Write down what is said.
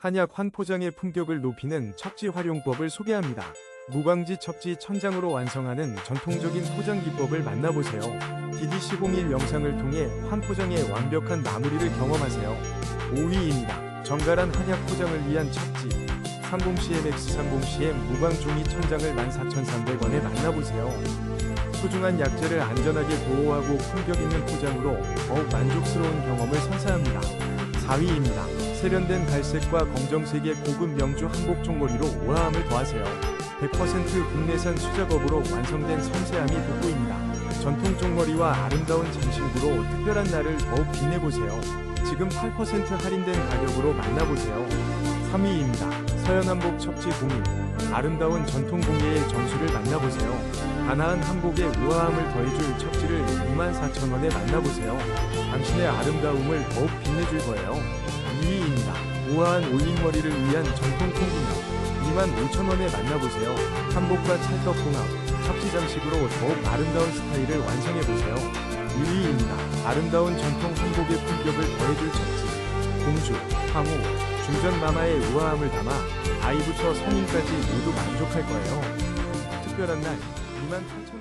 한약 환포장의 품격을 높이는 척지 활용법을 소개합니다. 무광지 척지 천장으로 완성하는 전통적인 포장 기법을 만나보세요. DD1001 영상을 통해 환포장의 완벽한 마무리를 경험하세요. 5위입니다. 정갈한 한약 포장을 위한 척지 30cm X30cm 무광 종이 천장을 14,300원에 만나보세요. 소중한 약재를 안전하게 보호하고 품격 있는 포장으로 더욱 만족스러운 경험을 선사합니다. 4위입니다. 세련된 갈색과 검정색의 고급 명주 한복 종머리로 우아함을 더하세요. 100% 국내산 수작업으로 완성된 섬세함이 돋보입니다. 전통 종머리와 아름다운 장신구로 특별한 날을 더욱 빛내보세요. 지금 8% 할인된 가격으로 만나보세요. 3위입니다. 서연한복 척지 공인 아름다운 전통 공예의 정수를 만나보세요. 가나한 한복에 우아함을 더해줄 척지를 24,000원에 만나보세요. 당신의 아름다움을 더욱 빛내줄 거예요. 2위입니다. 우아한 올림머리를 위한 전통 통기력 25,000원에 만나보세요. 한복과 찰떡궁합, 척지 장식으로 더욱 아름다운 스타일을 완성해보세요. 1위입니다. 아름다운 전통 한복의 품격을 더해줄 척지 공주, 황후, 중전 마마의 우아함을 담아 아이부터 성인까지 모두 만족할 거예요. 특별한 날 28,000원